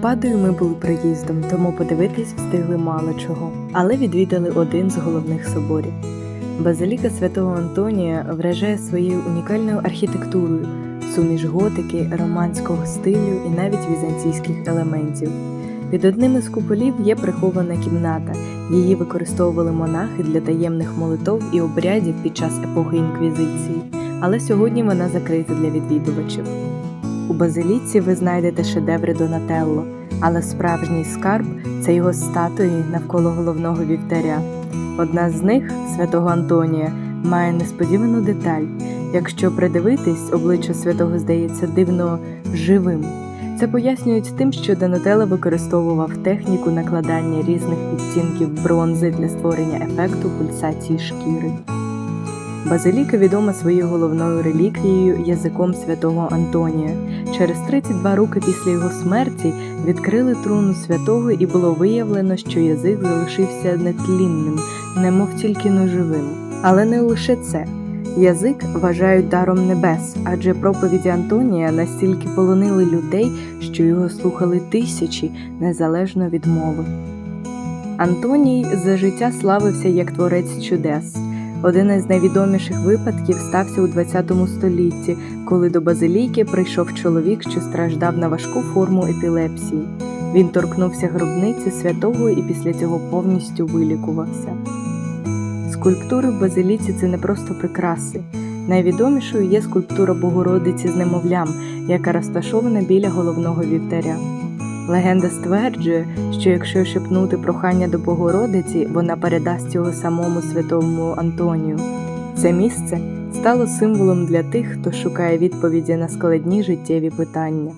Падою ми були приїздом, тому подивитись встигли мало чого, але відвідали один з головних соборів. Базиліка святого Антонія вражає своєю унікальною архітектурою, суміш готики, романського стилю і навіть візантійських елементів. Під одним із куполів є прихована кімната. Її використовували монахи для таємних молитов і обрядів під час епохи інквізиції, але сьогодні вона закрита для відвідувачів. У базиліці ви знайдете шедеври Донателло, але справжній скарб це його статуї навколо головного вівтаря. Одна з них, святого Антонія, має несподівану деталь. Якщо придивитись, обличчя святого здається дивно живим. Це пояснюють тим, що Донателло використовував техніку накладання різних відтінків бронзи для створення ефекту пульсації шкіри. Базиліка відома своєю головною реліквією язиком святого Антонія. Через 32 роки після його смерті відкрили труну святого і було виявлено, що язик залишився нетлінним, немов тільки но живим. Але не лише це. Язик вважають даром небес, адже проповіді Антонія настільки полонили людей, що його слухали тисячі незалежно від мови. Антоній за життя славився як творець чудес. Один із найвідоміших випадків стався у ХХ столітті, коли до базилійки прийшов чоловік, що страждав на важку форму епілепсії. Він торкнувся гробниці святого і після цього повністю вилікувався. Скульптури в базиліці це не просто прикраси. Найвідомішою є скульптура Богородиці з немовлям, яка розташована біля головного вівтаря. Легенда стверджує, що якщо шепнути прохання до Богородиці, вона передасть його самому святому Антонію. Це місце стало символом для тих, хто шукає відповіді на складні життєві питання.